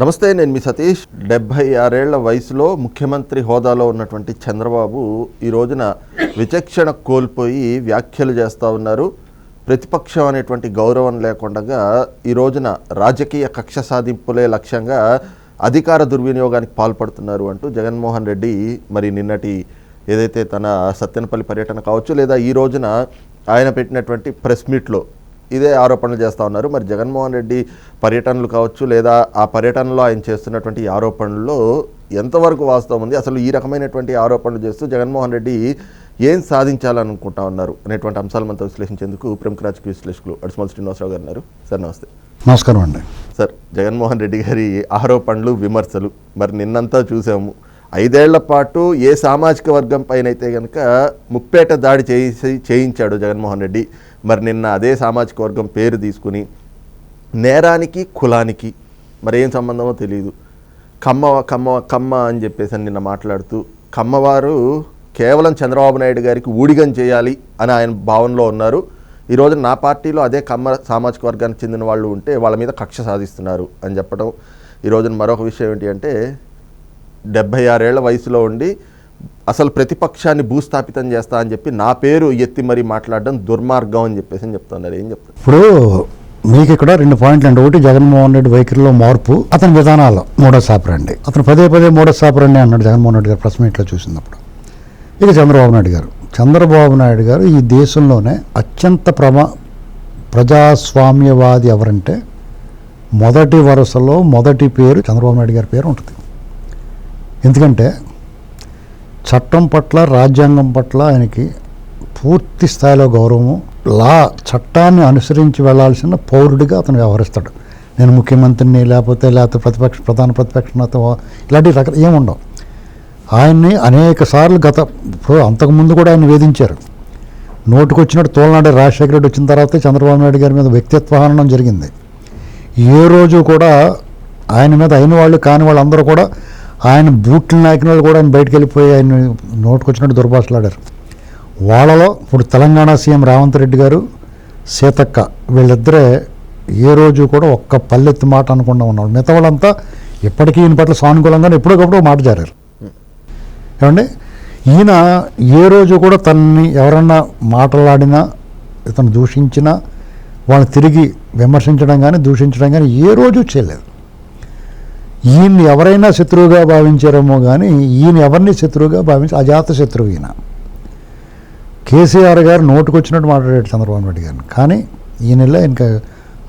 నమస్తే నేను మీ సతీష్. డెబ్భై ఆరేళ్ళ వయసులో ముఖ్యమంత్రి హోదాలో ఉన్నటువంటి చంద్రబాబు ఈ రోజున విచక్షణ కోల్పోయి వ్యాఖ్యలు చేస్తూ ఉన్నారు. ప్రతిపక్షం అనేటువంటి గౌరవం లేకుండా ఈ రోజున రాజకీయ కక్ష సాధింపులే లక్ష్యంగా అధికార దుర్వినియోగానికి పాల్పడుతున్నారు అంటూ జగన్మోహన్ రెడ్డి మరి నిన్నటి ఏదైతే తన సత్యనపల్లి పర్యటన కావచ్చు లేదా ఈ రోజున ఆయన పెట్టినటువంటి ప్రెస్ మీట్లో ఇదే ఆరోపణలు చేస్తూ ఉన్నారు. మరి జగన్మోహన్ రెడ్డి పర్యటనలు కావచ్చు లేదా ఆ పర్యటనలో ఆయన చేస్తున్నటువంటి ఆరోపణల్లో ఎంతవరకు వాస్తవం ఉంది? అసలు ఈ రకమైనటువంటి ఆరోపణలు చేస్తూ జగన్మోహన్ రెడ్డి ఏం సాధించాలనుకుంటా ఉన్నారు? అనేటువంటి అంశాలు మనతో విశ్లేషించేందుకు ప్రముఖ రాజకీయ విశ్లేషకులు అడిస్మల్ శ్రీనివాసరావు గారు ఉన్నారు. సార్ నమస్తే. నమస్కారం అండి. సార్ జగన్మోహన్ రెడ్డి గారి ఆరోపణలు విమర్శలు మరి నిన్నంతా చూసాము. ఐదేళ్ళ పాటు ఏ సామాజిక వర్గం పైన అయితే కనుక ముప్పేట దాడి చేసి చేయించాడు జగన్మోహన్ రెడ్డి. మరి నిన్న అదే సామాజిక వర్గం పేరు తీసుకుని నేరానికి కులానికి మరి ఏం సంబంధమో తెలియదు కమ్మ కమ్మ కమ్మ అని చెప్పేసి నిన్న మాట్లాడుతూ కమ్మవారు కేవలం చంద్రబాబు నాయుడు గారికి ఊడిగం చేయాలి అని ఆయన భావనలో ఉన్నారు. ఈరోజు నా పార్టీలో అదే కమ్మ సామాజిక వర్గానికి చెందిన వాళ్ళు ఉంటే వాళ్ళ మీద కక్ష సాధిస్తున్నారు అని చెప్పడం ఈ రోజున మరొక విషయం ఏంటి అంటే డెబ్భై ఆరేళ్ళ వయసులో ఉండి అసలు ప్రతిపక్షాన్ని భూస్థాపితం చేస్తా అని చెప్పి నా పేరు ఎత్తి మరీ మాట్లాడడం దుర్మార్గం అని చెప్పేసి అని చెప్తున్నారు. ఏం చెప్తారు? ఇప్పుడు మీకు ఇక్కడ రెండు పాయింట్లు అండి. ఒకటి జగన్మోహన్ రెడ్డి వైఖరిలో మార్పు అతని విధానాలు మూడో సాపరండి అతను పదే పదే మూడో సాపరండి అన్నాడు జగన్మోహన్ రెడ్డి గారు ప్రెస్ మీట్లో చూసినప్పుడు. ఇక చంద్రబాబు నాయుడు గారు చంద్రబాబు నాయుడు గారు ఈ దేశంలోనే అత్యంత ప్రమా ప్రజాస్వామ్యవాది ఎవరంటే మొదటి వరుసలో మొదటి పేరు చంద్రబాబు నాయుడు గారి పేరు ఉంటుంది. ఎందుకంటే చట్టం పట్ల రాజ్యాంగం పట్ల ఆయనకి పూర్తి స్థాయిలో గౌరవము. లా చట్టాన్ని అనుసరించి వెళ్ళాల్సిన పౌరుడిగా అతను వ్యవహరిస్తాడు. నేను ముఖ్యమంత్రిని లేకపోతే లేకపోతే ప్రతిపక్ష ప్రధాన ప్రతిపక్ష నేత ఇలాంటి రకాలు ఏముండవు. ఆయన్ని అనేక సార్లు గత ఇప్పుడు అంతకుముందు కూడా ఆయన వేధించారు. నోటుకొచ్చినట్టు తోలనాడు రాజశేఖర రెడ్డి వచ్చిన తర్వాత చంద్రబాబు నాయుడు గారి మీద వ్యక్తిత్వ హననం జరిగింది. ఏ రోజు కూడా ఆయన మీద అయిన వాళ్ళు కాని వాళ్ళందరూ కూడా ఆయన బూట్లు నాకిన వాళ్ళు కూడా ఆయన బయటకు వెళ్ళిపోయి ఆయన నోటుకొచ్చినట్టు దుర్భాషలాడారు. వాళ్ళలో ఇప్పుడు తెలంగాణ సీఎం రేవంత్ రెడ్డి గారు సీతక్క వీళ్ళిద్దరే ఏ రోజు కూడా ఒక్క పల్లెత్తు మాట అనుకుంటా ఉన్నారు. మిగతా వాళ్ళంతా ఇప్పటికీ ఈయన పట్ల సానుకూలంగానే ఎప్పటికప్పుడు మాట జారారు. ఏమండి? ఈయన ఏ రోజు కూడా తనని ఎవరన్నా మాట్లాడినా ఇతను దూషించినా వాళ్ళని తిరిగి విమర్శించడం కానీ దూషించడం కానీ ఏ రోజు చేయలేదు. ఈయన్ని ఎవరైనా శత్రువుగా భావించారేమో కానీ ఈయన ఎవరిని శత్రువుగా భావించి అజాత శత్రువు ఈయన. కేసీఆర్ గారు నోటుకొచ్చినట్టు మాట్లాడాడు చంద్రబాబు నాయుడు గారిని. కానీ ఈయనలో ఇంకా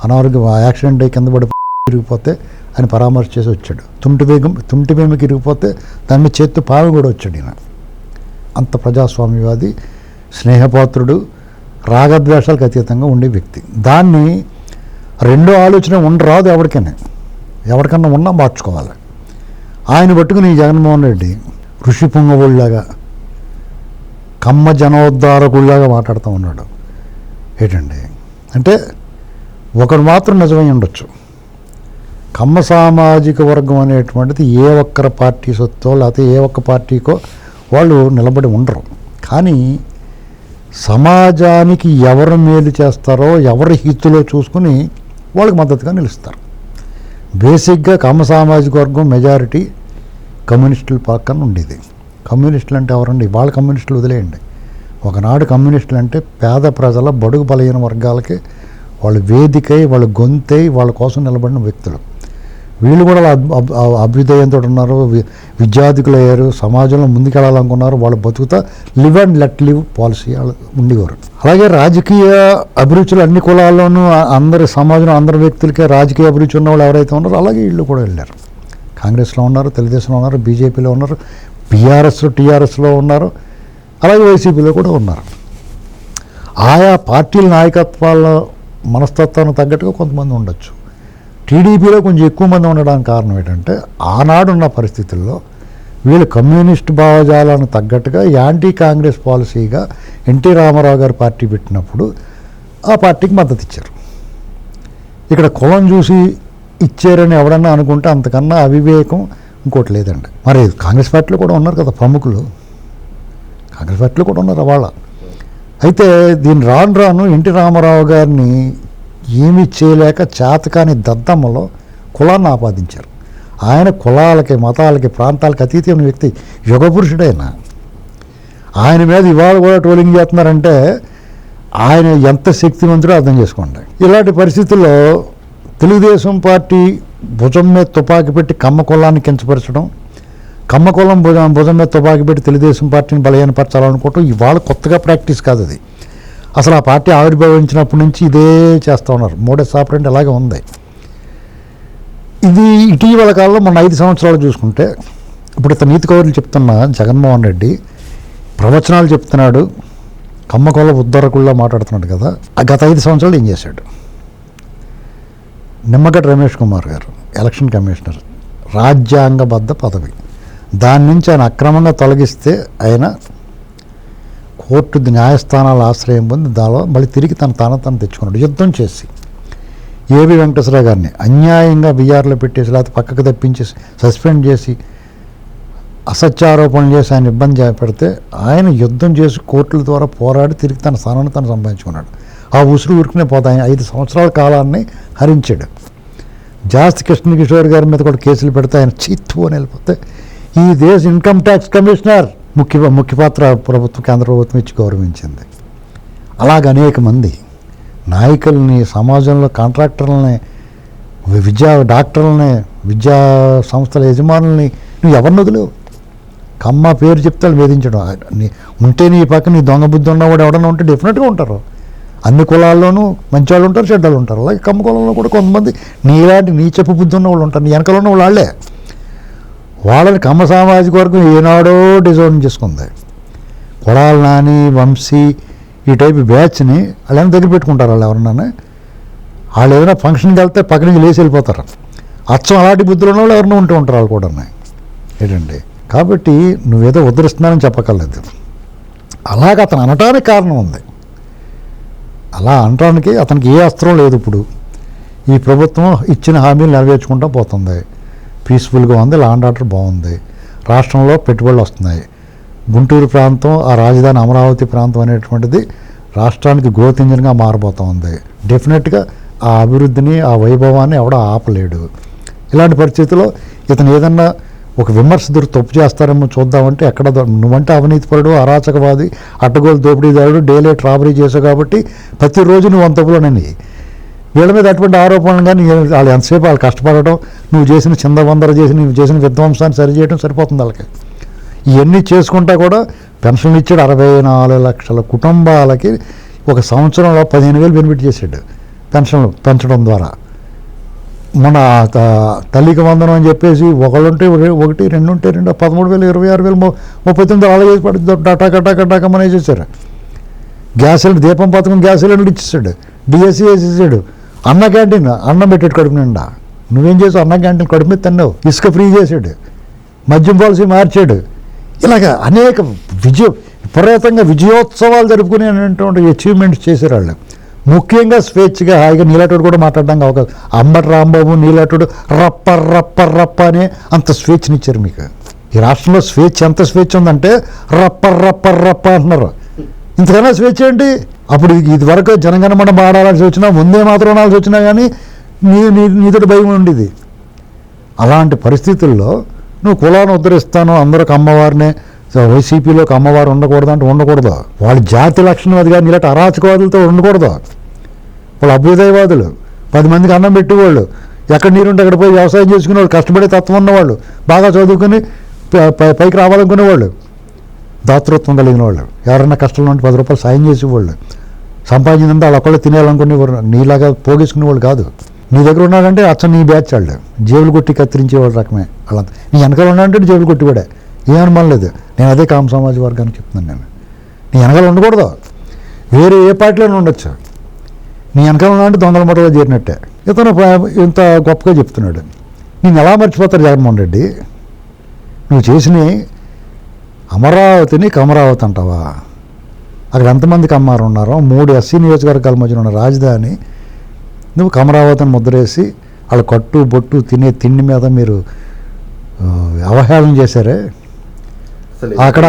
అనారోగ్యం యాక్సిడెంట్ కింద పడి ఇరిగిపోతే ఆయన పరామర్శ చేసి వచ్చాడు. తుంటి వేగం తుంటి బేమకి ఇరిగిపోతే దాని మీద చేత్తు పావి కూడా వచ్చాడు ఈయన. అంత ప్రజాస్వామ్యవాది స్నేహపాత్రుడు రాగద్వేషాలకు అతీతంగా ఉండే వ్యక్తి. దాన్ని రెండో ఆలోచన ఉండరాదు ఎవరికైనా. ఎవరికన్నా ఉన్నా మార్చుకోవాలి. ఆయన పట్టుకుని జగన్మోహన్ రెడ్డి ఋషి పుంగవుళ్ళగా కమ్మ జనోద్ధారకుళ్ళగా మాట్లాడుతూ ఉన్నాడు. ఏంటండి? అంటే ఒకడు మాత్రం నిజమై ఉండొచ్చు. కమ్మ సామాజిక వర్గం అనేటువంటిది ఏ ఒక్కరి పార్టీ సొత్తో లేకపోతే ఏ ఒక్క పార్టీకో వాళ్ళు నిలబడి ఉండరు. కానీ సమాజానికి ఎవరు మేలు చేస్తారో ఎవరి హితులో చూసుకుని వాళ్ళకి మద్దతుగా నిలుస్తారు. బేసిక్గా కమ్మ సామాజిక వర్గం మెజారిటీ కమ్యూనిస్టుల పక్కన ఉండేది. కమ్యూనిస్టులు అంటే ఎవరండి? వాళ్ళ కమ్యూనిస్టులు వదిలేయండి. ఒకనాడు కమ్యూనిస్టులు అంటే పేద ప్రజల బడుగు బలహీన వర్గాలకి వాళ్ళ వేదికై వాళ్ళ గొంతై వాళ్ళ కోసం నిలబడిన వ్యక్తులు. వీళ్ళు కూడా అభ్యుదయంతో ఉన్నారు వి- విద్యార్థికులు అయ్యారు సమాజంలో ముందుకెళ్ళాలనుకున్నారు వాళ్ళు బతుకుతా live and let live policy ఉండేవారు. అలాగే రాజకీయ అభిరుచులు అన్ని కులాల్లోనూ అందరి సమాజంలో అందరి వ్యక్తులకే రాజకీయ అభిరుచి ఉన్న వాళ్ళు ఎవరైతే ఉన్నారో అలాగే వీళ్ళు కూడా వెళ్ళారు. కాంగ్రెస్లో ఉన్నారు తెలుగుదేశంలో ఉన్నారు బీజేపీలో ఉన్నారు బీఆర్ఎస్ టీఆర్ఎస్లో ఉన్నారు అలాగే వైసీపీలో కూడా ఉన్నారు. ఆయా పార్టీల నాయకత్వాల మనస్తత్వానికి తగ్గట్టుగా కొంతమంది ఉండొచ్చు. టీడీపీలో కొంచెం ఎక్కువ మంది ఉండడానికి కారణం ఏంటంటే ఆనాడున్న పరిస్థితుల్లో వీళ్ళు కమ్యూనిస్ట్ భావజాలను తగ్గట్టుగా యాంటీ కాంగ్రెస్ పాలసీగా ఎన్టీ రామారావు గారు పార్టీ పెట్టినప్పుడు ఆ పార్టీకి మద్దతు ఇచ్చారు. ఇక్కడ కులం చూసి ఇచ్చారని ఎవడన్నా అనుకుంటే అంతకన్నా అవివేకం ఇంకోటి లేదండి. మరి కాంగ్రెస్ పార్టీలో కూడా ఉన్నారు కదా ప్రముఖులు. కాంగ్రెస్ పార్టీలో కూడా ఉన్నారు వాళ్ళ. అయితే దీని రాను రాను ఎన్టీ రామారావు గారిని ఏమీ చేయలేక చేతకాని దద్దమ్మలో కులాన్ని ఆపాదించారు. ఆయన కులాలకి మతాలకి ప్రాంతాలకి అతీతమైన వ్యక్తి యుగపురుషుడైన ఆయన మీద ఇవాళ కూడా ట్రోలింగ్ చేస్తున్నారంటే ఆయన ఎంత శక్తివంతుడో అర్థం చేసుకోండి. ఇలాంటి పరిస్థితుల్లో తెలుగుదేశం పార్టీ భుజం మీద తుపాకీ పెట్టి కమ్మ కులాన్ని కించపరచడం కమ్మ కులం భుజం భుజం మీద తుపాకి పెట్టి తెలుగుదేశం పార్టీని బలహీనపరచాలనుకోవటం ఇవాళ కొత్తగా ప్రాక్టీస్ కాదు అది. అసలు ఆ పార్టీ ఆవిర్భవించినప్పటి నుంచి ఇదే చేస్తూ ఉన్నారు. మోడీ ఆపరేట్ అలాగే ఉంది. ఇది ఇటీవల కాలంలో మన ఐదు సంవత్సరాలు చూసుకుంటే ఇప్పుడు ఇతను నీతి కౌరులు చెప్తున్న జగన్మోహన్ రెడ్డి ప్రవచనాలు చెప్తున్నాడు కమ్మకొల్ల ఉద్ధరకుల్లో మాట్లాడుతున్నాడు కదా ఆ గత ఐదు సంవత్సరాలు ఏం చేశాడు? నిమ్మగడ్డ రమేష్ కుమార్ గారు ఎలక్షన్ కమిషనర్ రాజ్యాంగబద్ధ పదవి. దాని నుంచి ఆయన అక్రమంగా తొలగిస్తే ఆయన కోర్టు న్యాయస్థానాల ఆశ్రయం పొంది దానిలో మళ్ళీ తిరిగి తన తాను తను తెచ్చుకున్నాడు. యుద్ధం చేసి. ఏబి వెంకటేశ్వరరావు గారిని అన్యాయంగా బీఆర్లో పెట్టేసి లేకపోతే పక్కకు తప్పించేసి సస్పెండ్ చేసి అసత్యారోపణలు చేసి ఆయన ఇబ్బంది పెడితే ఆయన యుద్ధం చేసి కోర్టుల ద్వారా పోరాడి తిరిగి తన స్థానాన్ని తను సంపాదించుకున్నాడు. ఆ ఉసురు ఉరుకునే పోతే ఆయన ఐదు సంవత్సరాల కాలాన్ని హరించాడు. జాస్తి కృష్ణ కిషోర్ గారి మీద కూడా కేసులు పెడితే ఆయన చిత్తు అని వెళ్ళిపోతే ఈ దేశ ఇన్కమ్ ట్యాక్స్ కమిషనర్ ముఖ్య ముఖ్య పాత్ర ప్రభుత్వం కేంద్ర ప్రభుత్వం ఇచ్చి గౌరవించింది. అలాగ అనేక మంది నాయకుల్ని సమాజంలో కాంట్రాక్టర్లని విద్యా డాక్టర్లని విద్యా సంస్థల యజమానుల్ని నువ్వు ఎవరిని వదిలేవు? కమ్మ పేరు చెప్తే వేధించడం. నీ- ఉంటే నీ పక్కన నీ దొంగ బుద్ధి ఉన్నవాడు ఎవడన్నా ఉంటే డెఫినెట్గా ఉంటారు. అన్ని కులాల్లోనూ మంచి వాళ్ళు ఉంటారు చెడ్డలు ఉంటారు. అలాగే కమ్మ కులంలో కూడా కొంతమంది నీలాంటి నీ చెప్పు బుద్ధి ఉన్న వాళ్ళు ఉంటారు. నీ వెనకాల ఉన్న వాళ్ళు వాళ్ళే. వాళ్ళని కమ్మ సామాజిక వర్గం ఏనాడో డిజైన్ చేసుకుంది. కులాల నాని వంశీ ఈ టైప్ బ్యాచ్ని వాళ్ళని దగ్గర పెట్టుకుంటారు వాళ్ళు ఎవరన్నా. వాళ్ళు ఏదైనా ఫంక్షన్కి వెళ్తే పక్క నుంచి లేచి వెళ్ళిపోతారు. అచ్చం అలాంటి బుద్ధులు ఉన్న వాళ్ళు ఎవరినో ఉంటూ ఉంటారు వాళ్ళు కూడా ఏంటండి? కాబట్టి నువ్వేదో ఉద్ధరిస్తున్నానని చెప్పక్కర్లేదు. అలాగ అతను అనటానికి కారణం ఉంది. అలా అనటానికి అతనికి ఏ అస్త్రం లేదు ఇప్పుడు. ఈ ప్రభుత్వం ఇచ్చిన హామీలు నెరవేర్చుకుంటూ పోతుంది. పీస్ఫుల్గా ఉంది లాండ్ ఆర్డర్ బాగుంది. రాష్ట్రంలో పెట్టుబడులు వస్తున్నాయి. గుంటూరు ప్రాంతం ఆ రాజధాని అమరావతి ప్రాంతం అనేటువంటిది రాష్ట్రానికి గ్రోత్ ఇంజిన్గా మారిపోతూ ఉంది. డెఫినెట్గా ఆ అభివృద్ధిని ఆ వైభవాన్ని ఎవడ ఆపలేడు. ఇలాంటి పరిస్థితుల్లో ఇతను ఏదన్నా ఒక విమర్శకుడు తప్పు చేస్తారేమో చూద్దామంటే ఎక్కడ నువ్వంటే అవినీతిపరుడు అరాచకవాది అడ్డగోలు దోపిడీదారుడు డైలీ లేట్ రాబరీ చేసావు కాబట్టి ప్రతిరోజు నువ్వు అంతపులోనని వీళ్ళ మీద అటువంటి ఆరోపణలు కానీ వాళ్ళు ఎంతసేపు వాళ్ళు కష్టపడటం నువ్వు చేసిన చిందవందర చేసి నువ్వు చేసిన విధ్వంసాన్ని సరిచేయడం సరిపోతుంది వాళ్ళకి ఇవన్నీ చేసుకుంటా కూడా పెన్షన్లు ఇచ్చాడు అరవై నాలుగు లక్షల కుటుంబాలకి ఒక సంవత్సరంలో పదిహేను వేలు బెనిఫిట్ చేశాడు పెన్షన్లు పెంచడం ద్వారా మన త- తల్లికి వందనం అని చెప్పేసి ఒకళ్ళుంటే ఒకటి రెండు ఉంటే రెండు పదమూడు వేలు ఇరవై ఆరు వేలు ముప్పై తొమ్మిది అలా చేసి పడి డటా కటా కటా చేశారు గ్యాస్ సిలిండర్ దీపం పథకం గ్యాస్ సిలిండర్ ఇచ్చేసాడు డిఎస్సి వేసేసాడు అన్న క్యాంటీన్ అన్నం పెట్టాడు కడుపు నిండా. నువ్వేం చేసావు? అన్న క్యాంటీన్ కడుపు మీద తిన్నావు. ఇసుక ఫ్రీ చేశాడు మద్యం పాలసీ మార్చాడు. ఇలాగ అనేక విజయ విపరీతంగా విజయోత్సవాలు జరుపుకునేటువంటి అచీవ్మెంట్స్ చేశారు వాళ్ళు ముఖ్యంగా స్వేచ్ఛగా హాయిగా నీలాటోడు కూడా మాట్లాడడానికి అవకాశం. అంబటి రాంబాబు నీలాటోడు రప్ప రప్ప రప్ప అనే అంత స్వేచ్ఛనిచ్చారు మీకు. ఈ రాష్ట్రంలో స్వేచ్ఛ ఎంత స్వేచ్ఛ ఉందంటే రప్ప రప్ప రప్ప అంటున్నారు. ఇంతకన్నా స్వేచ్ఛ ఏంటి? అప్పుడు ఇది ఇదివరకు జనగణమన పాడాల్సి వచ్చినా ముందే మాత్రం అనాల్సి వచ్చినా కానీ నీ నీ నీతోటి భయం ఉండేది. అలాంటి పరిస్థితుల్లో నువ్వు కులాన్ని ఉద్ధరిస్తాను అందరికి అమ్మవారినే వైసీపీలో వైసీపీలోకి అమ్మవారు ఉండకూడదు అంటే ఉండకూడదు. వాళ్ళ జాతి లక్షణం అది కానీ ఇలాంటి అరాచకవాదులతో ఉండకూడదు. వాళ్ళు అభ్యుదయవాదులు పది మందికి అన్నం పెట్టేవాళ్ళు ఎక్కడ నీరుంటే అక్కడ పోయి వ్యవసాయం చేసుకునే వాళ్ళు కష్టపడే తత్వం ఉన్నవాళ్ళు బాగా చదువుకుని ప- పైకి రావాలనుకునేవాళ్ళు దాతృత్వం కలిగిన వాళ్ళు. ఎవరైనా కష్టంలో ఉంటే పది రూపాయలు సాయం చేసేవాళ్ళు. సంపాదించిందంటే వాళ్ళు ఒకళ్ళు తినేయాలనుకునేవారు. నీలాగా పోగేసుకునేవాళ్ళు కాదు. నీ దగ్గర ఉన్నాడంటే అచ్చ నీ బ్యాచ్ వాళ్ళు. జేబులు కొట్టి కత్తిరించేవాడు రకమే. వాళ్ళంతా నీ వెనకాల ఉన్నాడంటే జేబులు కూడా ఏమనుమానం లేదు. నేను అదే కామ సమాజ వర్గానికి చెప్తున్నాను నేను. నీ వెనకాల ఉండకూడదు. వేరే ఏ పార్టీలోనే ఉండొచ్చు. నీ వెనకాల ఉన్నాడంటే దొంగల మొట్టలో చేరినట్టే. ఇతను ఇంత గొప్పగా చెప్తున్నాడు. నేను ఎలా మర్చిపోతారు జగన్మోహన్ రెడ్డి? నువ్వు చేసినవి అమరావతిని కమరావతి అంటావా? అక్కడ ఎంతమందికి అమ్మారు ఉన్నారో? మూడు ఎస్సీ నియోజకవర్గాల మధ్యన ఉన్న రాజధాని. నువ్వు కమరావతిని ముద్రేసి వాళ్ళ కట్టు బొట్టు తినే తిండి మీద మీరు అవహేళన చేశారే? అక్కడ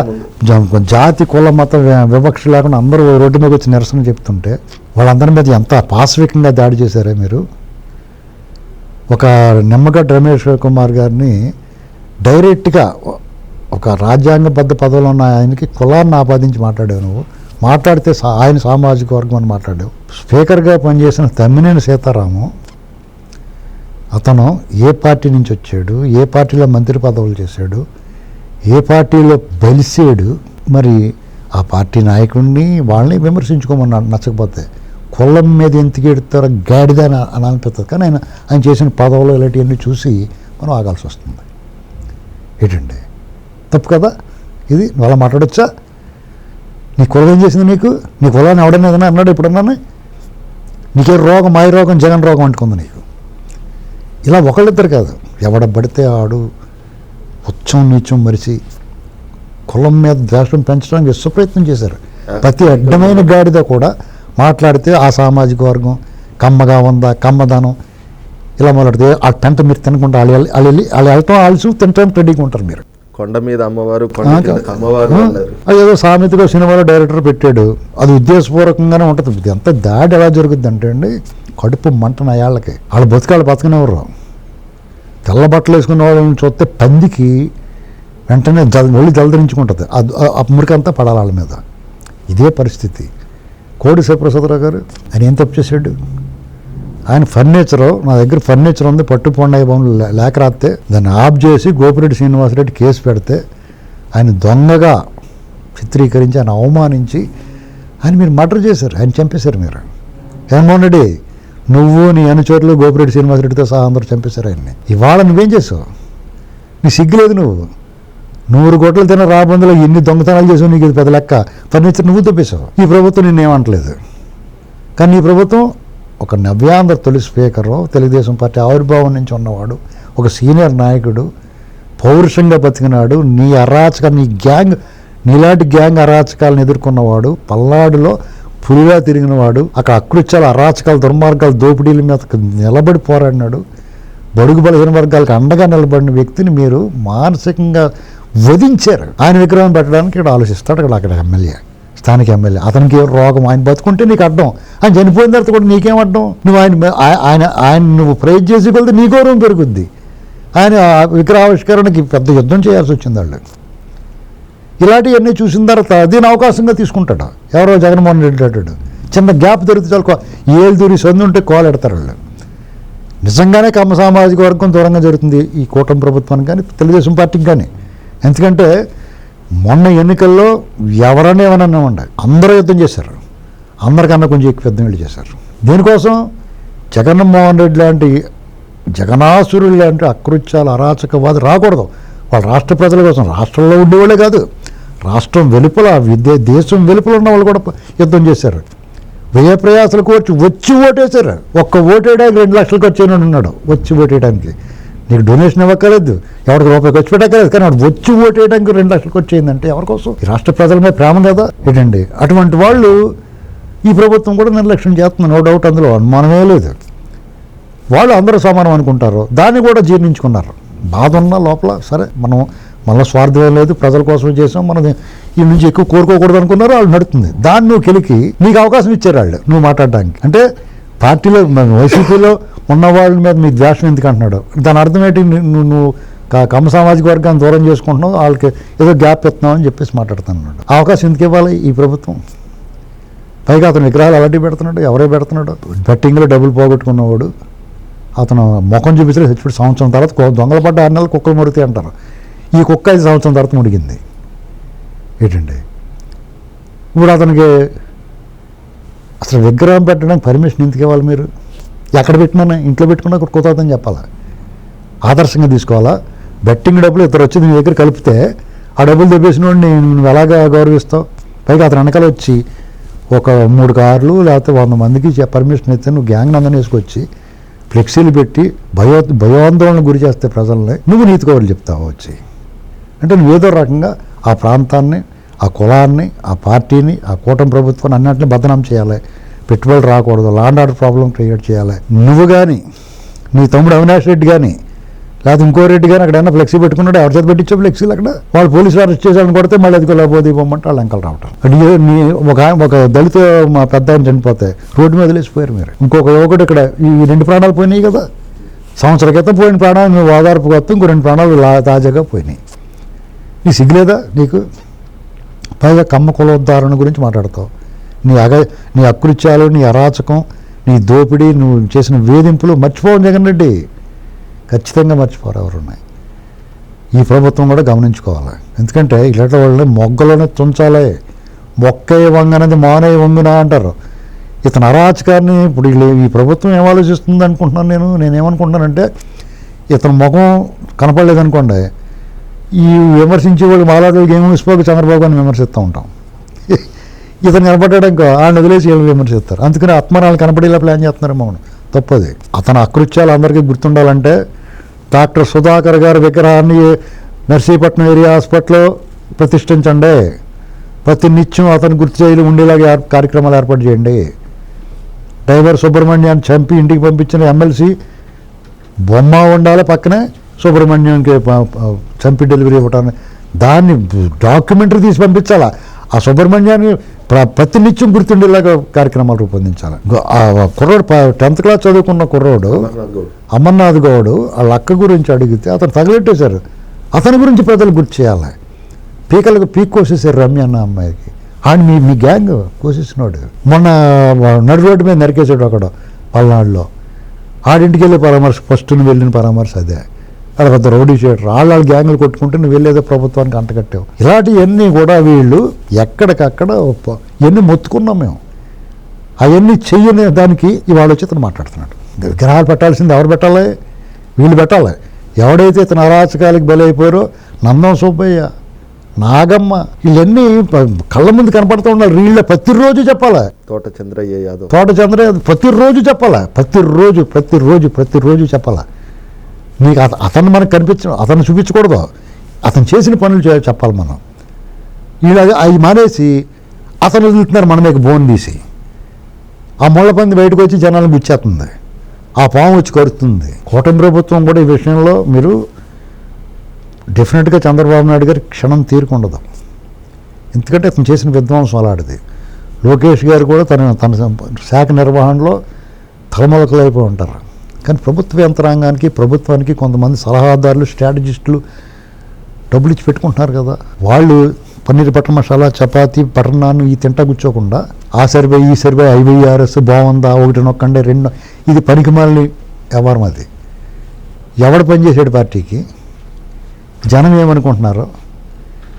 జాతి కుల మత వివక్ష లేకుండా అందరూ రోడ్డు మీద వచ్చి నిరసన చెప్తుంటే వాళ్ళందరి మీద ఎంత పాశవికంగా దాడి చేశారే మీరు? ఒక నిమ్మగడ్డ రమేష్ కుమార్ గారిని డైరెక్ట్గా ఒక రాజ్యాంగబద్ధ పదవులు ఉన్న ఆయనకి కులాన్ని ఆపాదించి మాట్లాడావు నువ్వు. మాట్లాడితే ఆయన సామాజిక వర్గం అని మాట్లాడావు. స్పీకర్గా పనిచేసిన తమ్మినేని సీతారాము అతను ఏ పార్టీ నుంచి వచ్చాడు ఏ పార్టీలో మంత్రి పదవులు చేశాడు ఏ పార్టీలో బలిసాడు మరి ఆ పార్టీ నాయకుడిని వాళ్ళని విమర్శించుకోమన్నాడు నచ్చకపోతే కులం మీద ఎందుకు ఎడతారో గాడిద అని అని అనిపిస్తుంది కానీ ఆయన ఆయన చేసిన పదవులు ఇలాంటివన్నీ చూసి మనం ఆగాల్సి వస్తుంది. ఏంటండి తప్పు కదా ఇది అలా మాట్లాడొచ్చా నీ కులం ఏం చేసింది నీకు నీ కులాన్ని ఎవడన్నా ఏదైనా అన్నాడు ఎప్పుడన్నా నీకే రోగం మాయ రోగం జగన్ రోగం అంటుకుంది నీకు ఇలా ఒకళ్ళిద్దరు కాదు ఎవడ పడితే ఆడు ఉచ్చం నీచం మరిచి కులం మీద ద్వేషం పెంచడానికి విశ్వప్రయత్నం చేశారు ప్రతి అడ్డమైన గాడిద కూడా మాట్లాడితే ఆ సామాజిక వర్గం కమ్మగా ఉందా కమ్మదనం ఇలా మొదలెడితే ఆ టెంట్ మీరు తినకుండా వాళ్ళు వెళ్ళి- వాళ్ళు వెళ్ళి వాళ్ళు వెళ్ళటం ఆల్సి తినటం రెడీగా ఉంటారు మీరు కొండ మీద అమ్మవారు అమ్మవారు అదేదో సామెతగా సినిమాలో డైరెక్టర్ పెట్టాడు. అది ఉద్దేశపూర్వకంగానే ఉంటుంది. ఎంత దాడి ఎలా జరుగుద్ది అంటే అండి కడుపు మంట నయాళ్ళకి. వాళ్ళ బతుకాళ్ళు బతకనివ్వరు. తెల్ల బట్టలు వేసుకున్న వాళ్ళని చూస్తే పందికి వెంటనే జల అది- ఆ- ఆ మురికంతా పడాలి వాళ్ళ మీద. ఇదే పరిస్థితి. కోడి శివప్రసాదరావు గారు ఆయన ఏం తప్పు చేశాడు? ఆయన ఫర్నిచర్ నా దగ్గర ఫర్నిచర్ ఉంది పట్టు పొండయ్య భవన్ లేఖ రాస్తే దాన్ని ఆఫ్ చేసి గోపిరెడ్డి శ్రీనివాసరెడ్డి కేసు పెడితే ఆయన దొంగగా చిత్రీకరించి ఆయన అవమానించి ఆయన మీరు మర్డర్ చేశారు ఆయన చంపేశారు మీరు. జగన్మోహన్ రెడ్డి నువ్వు నీ అనుచరులు గోపిరెడ్డి శ్రీనివాసరెడ్డితో సహా అందరూ చంపేశారు ఆయన్ని. ఇవాళ నువ్వేం చేసావు నీ సిగ్గులేదు నువ్వు. నూరు కోట్లు తిన రాబందులో ఎన్ని దొంగతనాలు చేసావు నీకు? ఇది పెద్ద లెక్క. ఫర్నిచర్ నువ్వు తప్పేశావు. ఈ ప్రభుత్వం నిన్నేమంటలేదు కానీ ఈ ప్రభుత్వం ఒక నవ్యాంధ్ర తొలి స్పీకరు తెలుగుదేశం పార్టీ ఆవిర్భావం నుంచి ఉన్నవాడు ఒక సీనియర్ నాయకుడు పౌరుషంగా బతికినాడు నీ అరాచక నీ గ్యాంగ్ నీలాంటి గ్యాంగ్ అరాచకాలను ఎదుర్కొన్నవాడు పల్నాడులో పులిగా తిరిగినవాడు అక్కడ అకృత్యాలు అరాచకాలు దుర్మార్గాలు దోపిడీల మీద నిలబడి పోరాడినాడు బడుగు బలహీన వర్గాలకు అండగా నిలబడిన వ్యక్తిని మీరు మానసికంగా వధించారు. ఆయన విగ్రహం పెట్టడానికి ఇక్కడ ఆలోచిస్తాడు అక్కడ అక్కడ ఎమ్మెల్యే. స్థానిక ఎమ్మెల్యే. అతనికి రోగం? ఆయన బతుకుంటే నీకు అడ్డం. ఆయన చనిపోయిన తర్వాత కూడా నీకేం అడ్డం? నువ్వు ఆయన ఆయ- ఆయన ఆయన నువ్వు ప్రేజ్ చేసి కొలితే నీ గౌరవం పెరుగుద్ది. ఆయన విగ్రహావిష్కరణకి పెద్ద యుద్ధం చేయాల్సి వచ్చింది వాళ్ళు ఇలాంటివన్నీ చూసిన తర్వాత దీని అవకాశంగా తీసుకుంటాడు? ఎవరో జగన్మోహన్ రెడ్డి అంటాడు. చిన్న గ్యాప్ దొరికితే చాలు ఏళ్ళు దూరి సందు ఉంటే కోలు ఎడతారు వాళ్ళు. నిజంగానే కమ్మ సామాజిక వర్గం దూరంగా జరుగుతుంది ఈ కూటమి ప్రభుత్వానికి కానీ తెలుగుదేశం పార్టీకి కానీ. ఎందుకంటే మొన్న ఎన్నికల్లో ఎవరన్నా ఏమన్నా ఉండాలి అందరూ యుద్ధం చేశారు. అందరికన్నా కొంచెం ఎక్కువ యుద్ధం వీళ్ళు చేశారు. దీనికోసం జగన్మోహన్ రెడ్డి లాంటి జగనాసురుడు లాంటి అకృత్యాలు అరాచకవాది రాకూడదు. వాళ్ళ రాష్ట్ర ప్రజల కోసం రాష్ట్రంలో ఉండేవాళ్ళే కాదు. రాష్ట్రం వెలుపల విద్య దేశం వెలుపల ఉన్న వాళ్ళు కూడా యుద్ధం చేశారు. వ్యయ ప్రయాసాలకు వచ్చి వచ్చి ఓటేశారు. ఒక్క ఓటేయడానికి రెండు లక్షలు ఖర్చు అయిన ఉన్నాడు. వచ్చి ఓటేయడానికి నీకు డొనేషన్ ఇవ్వక్కర్లేదు. ఎవరికి రూపాయి ఖర్చు పెట్టక్కర్లేదు. కానీ వాడు వచ్చి ఓటేయడానికి రెండు లక్షలు ఖర్చు అయిందంటే ఎవరికోసం ఈ రాష్ట్ర ప్రజల మీద ప్రేమ కదా ఏంటండి అటువంటి వాళ్ళు ఈ ప్రభుత్వం కూడా నిర్లక్ష్యం చేస్తుంది. నో డౌట్ అందులో అనుమానమే లేదు. వాళ్ళు అందరూ సమానం అనుకుంటారు. దాన్ని కూడా జీర్ణించుకున్నారు. బాధ ఉన్న లోపల సరే మనం మళ్ళీ స్వార్థం లేదు. ప్రజల కోసం చేసాం. మనం ఈ నుంచి ఎక్కువ కోరుకోకూడదు అనుకున్నారు. వాళ్ళు నడుతుంది. దాన్ని నువ్వు కెలికి నీకు అవకాశం ఇచ్చారు వాళ్ళు నువ్వు మాట్లాడడానికి. అంటే పార్టీలో వైసీపీలో ఉన్న వాళ్ళ మీద మీ ద్వేషం ఎందుకు అంటున్నాడు? దాని అర్థం ఏంటి? ను- నువ్వు నువ్వు కమ్మ సామాజిక వర్గాన్ని దూరం చేసుకుంటున్నావు వాళ్ళకి ఏదో గ్యాప్ ఇస్తున్నావు అని చెప్పేసి మాట్లాడుతున్నాడు. అవకాశం ఎందుకు ఇవ్వాలి ఈ ప్రభుత్వం? పైగా అతను విగ్రహాలు అలాంటివి పెడుతున్నాడు? ఎవరే పెడుతున్నాడు? బెట్టింగ్లో డబ్బులు పోగొట్టుకున్నవాడు. అతను ముఖం చూపించలేదు చచ్చిపోయి సంవత్సరం తర్వాత దొంగల పడ్డ ఆరు నెలలు కుక్కలు మురుగుతాయి అంటారు. ఈ కుక్క ఐదు సంవత్సరం తర్వాత ముడిగింది ఏంటండి? ఇప్పుడు అతనికి అసలు విగ్రహం పెట్టడానికి పర్మిషన్ ఎందుకు ఇవ్వాలి మీరు? ఎక్కడ పెట్టినా ఇంట్లో పెట్టుకున్నా ఇక్కడ కుదరదని చెప్పాలా? ఆదర్శంగా తీసుకోవాలా? బెట్టింగ్ డబ్బులు ఇద్దరు వచ్చి నీ దగ్గర కలిపితే ఆ డబ్బులు తెప్పేసిన వాడిని నువ్వు ఎలాగా గౌరవిస్తావు? పైగా అతను వెనకాల వచ్చి ఒక మూడు కార్లు లేకపోతే వంద మందికి పర్మిషన్ ఇస్తే నువ్వు గ్యాంగ్ నందని వేసుకొచ్చి ఫ్లెక్సీలు పెట్టి భయో భయోందోళన గురి చేస్తే ప్రజల్ని నువ్వు నీతి కౌరులు చెప్తావు వచ్చి? అంటే నువ్వు ఏదో రకంగా ఆ ప్రాంతాన్ని ఆ కులాన్ని ఆ పార్టీని ఆ కూటమి ప్రభుత్వాన్ని అన్నింటిని బదనాం చేయాలి. పెట్టుబడులు రాకూడదు. లాండ్ ఆర్డర్ ప్రాబ్లం క్రియేట్ చేయాలి. నువ్వు కానీ నీ తమ్ముడు అవినాష్ రెడ్డి కానీ లేకపోతే ఇంకో రెడ్డి కానీ అక్కడ ఏమైనా ఫ్లెక్సీ పెట్టుకున్నాడు? ఎవరి చేత పెట్టించో ఫ్లెక్సీలు అక్కడ? వాళ్ళు పోలీసులు అరెస్ట్ చేశారని కొడితే మళ్ళీ అది లేకపోతే ఇవ్వమంటే వాళ్ళు అంకలు రావటం. అంటే నీ ఒక ఒక దళిత మా పెద్ద ఆయన చనిపోతే రోడ్డు మీద లేచిపోయారు మీరు. ఇంకొక యువకుడు ఇక్కడ ఈ రెండు ప్రాణాలు పోయినాయి కదా. సంవత్సర క్రితం పోయిన ప్రాణాలు నువ్వు ఓదార్పు కొత్త ఇంకో రెండు ప్రాణాలు తాజాగా పోయినాయి. నీ సిగ్గులేదా నీకు? పైగా కమ్మ కులోద్ధారణ గురించి మాట్లాడతావు. నీ అగ నీ అకృత్యాలు నీ అరాచకం నీ దోపిడీ నువ్వు చేసిన వేధింపులు మర్చిపోవు జగన్ రెడ్డి. ఖచ్చితంగా మర్చిపోరు ఎవరున్నాయి. ఈ ప్రభుత్వం కూడా గమనించుకోవాలి. ఎందుకంటే ఇలాంటి వాళ్ళని మొగ్గలోనే తుంచాలి. మొక్కే వంగనది మానే వంగునా అంటారు. ఇతను అరాచకాన్ని ఇప్పుడు వీళ్ళు ఈ ప్రభుత్వం ఏం ఆలోచిస్తుంది అనుకుంటున్నాను నేను? నేనేమనుకుంటున్నానంటే ఇతను ముఖం కనపడలేదనుకోండి. ఈ విమర్శించే వాళ్ళు మాలాడోళ్ళకి ఏమి ఇసుకోక చంద్రబాబు అని విమర్శిస్తూ ఉంటాం. ఇతను కనపడ్డాక ఆయన వదిలేసి వీళ్ళు విమర్శిస్తారు అందుకని ఆత్మరాలు కనపడేలా ప్లాన్ చేస్తున్నారు మౌనం తప్పది. అతని అకృత్యాలు అందరికీ గుర్తుండాలంటే డాక్టర్ సుధాకర్ గారి విగ్రహాన్ని నర్సీపట్నం ఏరియా హాస్పిటల్లో ప్రతిష్ఠించండి. ప్రతి నిత్యం అతను గుర్తు చేయలు ఉండేలాగా కార్యక్రమాలు ఏర్పాటు చేయండి. డ్రైవర్ సుబ్రహ్మణ్యాన్ని చంపి ఇంటికి పంపించిన ఎమ్మెల్సీ బొమ్మ ఉండాలి పక్కనే సుబ్రహ్మణ్యంకి చంపి డెలివరీ ఇవ్వటాన్ని. దాన్ని డాక్యుమెంటరీ తీసి పంపించాలా? ఆ సుబ్రహ్మణ్యాన్ని ప్ర- ప్రతి నిత్యం గుర్తుండేలాగా కార్యక్రమాలు రూపొందించాలి. గో- కుర్రోడు టెన్త్ క్లాస్ చదువుకున్న కుర్రోడు అమర్నాథ్ గౌడు వాళ్ళ అక్క గురించి అడిగితే అతను తగలెట్టేశారు. అతని గురించి ప్రజలు గుర్తు చేయాలి. పీకలకు పీక్ కోసేసారు రమ్య అన్న అమ్మాయికి. ఆయన మీ మీ గ్యాంగ్ కోసేసినాడు. మొన్న నడు రోడ్డు మీద నరికేసాడు అక్కడ పల్నాడులో. ఆడింటికి వెళ్ళే పరామర్శ ఫస్ట్ వెళ్ళిన పరామర్శ అదే. అక్కడ పెద్ద రౌడీ చేయడం వాళ్ళ గ్యాంగులు కొట్టుకుంటే నువ్వు వెళ్ళేదో ప్రభుత్వానికి అంటకట్టావు ఇలాంటివన్నీ కూడా వీళ్ళు ఎక్కడికక్కడ ఇవన్నీ మొత్తుకున్నాం మేము. అవన్నీ చెయ్యని దానికి ఇవాళ వచ్చి ఇతను మాట్లాడుతున్నాడు. విగ్రహాలు పెట్టాల్సింది ఎవరు పెట్టాలి? వీళ్ళు పెట్టాలి. ఎవడైతే ఇతను అరాచకాలకు బలైపోయారో నందం సుబ్బయ్య నాగమ్మ వీళ్ళన్నీ కళ్ళ ముందు కనపడుతూ ఉండాలి వీళ్ళ ప్రతిరోజు చెప్పాలి? తోట చంద్రయ్య యాదవ్. తోట చంద్ర ప్రతిరోజు చెప్పాలా? ప్రతిరోజు ప్రతిరోజు ప్రతిరోజు చెప్పాలా? నీకు అత అతను మనకు కనిపించడం అతను చూపించకూడదు. అతను చేసిన పనులు చెప్పాలి మనం. వీళ్ళు అవి మానేసి అతను వదులుతున్నారు మన మీద బోన్ తీసి. ఆ ముళ్ళ పంది బయటకు వచ్చి జనాలను గుచ్చేస్తుంది. ఆ పాము వచ్చి కరుస్తుంది. కూటమి ప్రభుత్వం కూడా ఈ విషయంలో మీరు డెఫినెట్గా చంద్రబాబు నాయుడు గారి క్షణం తీరుకుండదు. ఎందుకంటే అతను చేసిన విధ్వంసం అలాంటిది. లోకేష్ గారు కూడా తన తన శాఖ నిర్వహణలో తలమొలకలైపోయి ఉంటారు. కానీ ప్రభుత్వ యంత్రాంగానికి ప్రభుత్వానికి కొంతమంది సలహాదారులు స్ట్రాటజిస్టులు డబ్బులు ఇచ్చి పెట్టుకుంటున్నారు కదా. వాళ్ళు పన్నీర్ బటర్ మసాలా చపాతి బటర్ నాన్ ఈ తింటా కూర్చోకుండా ఆ సర్వే ఈ సర్వే ఐవీఆర్ఎస్ బాగుందా ఒకటి నొక్కండి రెండు ఇది పనికిమాలని వ్యవహారం అది. ఎవడు పనిచేసాడు పార్టీకి? జనం ఏమనుకుంటున్నారు?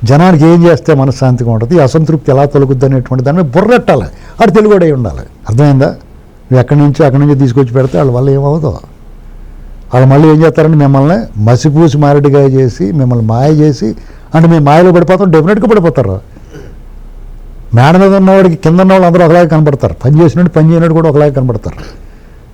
జనానికి ఏం చేస్తే మనశ్శాంతిగా ఉంటుంది? అసంతృప్తి ఎలా తొలగుద్ది అనేటువంటి దాని మీద బుర్రెట్టాలి. అది తెలుగుడే ఉండాలి. అర్థమైందా? నువ్వు ఎక్కడి నుంచి అక్కడి నుంచి తీసుకొచ్చి పెడితే వాళ్ళ వల్ల ఏమవుదో వాళ్ళు మళ్ళీ ఏం చేస్తారని మిమ్మల్ని మసిపూసి మారడిగా చేసి మిమ్మల్ని మాయ చేసి అంటే మేము మాయలో పడిపోతాం డెఫినెట్గా పడిపోతారు మేడ మీద ఉన్నవాడికి కింద ఉన్న వాళ్ళు అందరూ ఒకలాగే కనపడతారు పని చేసినట్టు పని చేయనట్టు కూడా ఒకలాగే కనపడతారు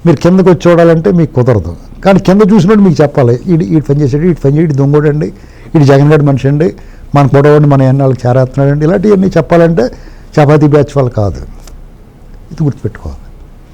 మీరు కిందకు వచ్చి చూడాలంటే మీకు కుదరదు. కానీ కింద చూసినట్టు మీకు చెప్పాలి. ఇటు ఇటు పని చేసాడు ఇటు పని చేయడు దొంగోడండి ఇటు జగన్ గడ్డి మనిషి అండి మన పొడవండి మన ఎన్నాళ్ళకి చేరేస్తున్నాడండి. ఇలాంటివన్నీ చెప్పాలంటే చపాతీ బ్యాచ్ వాళ్ళు కాదు. ఇది గుర్తుపెట్టుకోవాలి